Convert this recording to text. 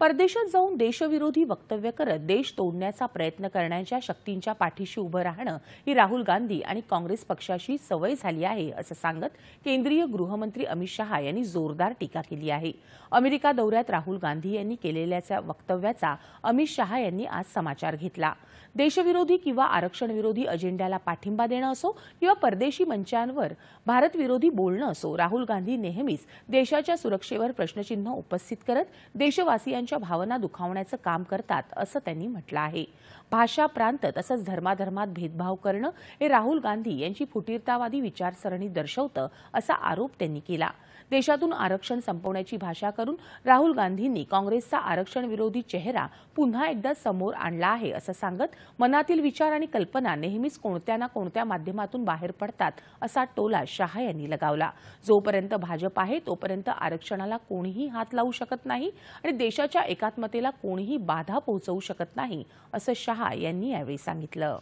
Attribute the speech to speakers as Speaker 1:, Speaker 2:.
Speaker 1: परदेशात जाऊन देशविरोधी वक्तव्य करत देश तोडण्याचा प्रयत्न करण्याच्या शक्तींच्या पाठीशी उभं राहणं ही राहुल गांधी आणि काँग्रेस पक्षाशी सवय झाली आहे असं सांगत केंद्रीय गृहमंत्री अमित शहा यांनी जोरदार टीका केली आहे. अमेरिका दौऱ्यात राहुल गांधी यांनी केलेल्या वक्तव्याचा अमित शहा यांनी आज समाचार घेतला. देशविरोधी किंवा आरक्षणविरोधी अजेंड्याला पाठिंबा देणं असो किंवा परदेशी मंचांवर भारतविरोधी बोलणं असो राहुल गांधी नेहमीच देशाच्या सुरक्षेवर प्रश्नचिन्ह उपस्थित करत देशवासियांच्या भावना दुखावण्याचं काम करतात असं त्यांनी म्हटलं आहे. भाषा प्रांत तसंच धर्माधर्मात भेदभाव करणं हे राहुल गांधी यांची फुटीरतावादी विचारसरणी दर्शवतं असा आरोप त्यांनी केला. देशातून आरक्षण संपवण्याची भाषा करून राहुल गांधींनी काँग्रेसचा आरक्षण विरोधी चेहरा पुन्हा एकदा समोर आणला आहे असं सांगत मनातील विचार आणि कल्पना नेहमीच कोणत्या ना कोणत्या माध्यमातून बाहेर पडतात असा टोला शहा यांनी लगावला. जोपर्यंत भाजप आहे तोपर्यंत आरक्षणाला कोणीही हात लावू शकत नाही आणि देशाच्या देशाच्या एकात्मतेला कोणीही बाधा पोहोचवू शकत नाही असं शहा यांनी यावेळी सांगितलं.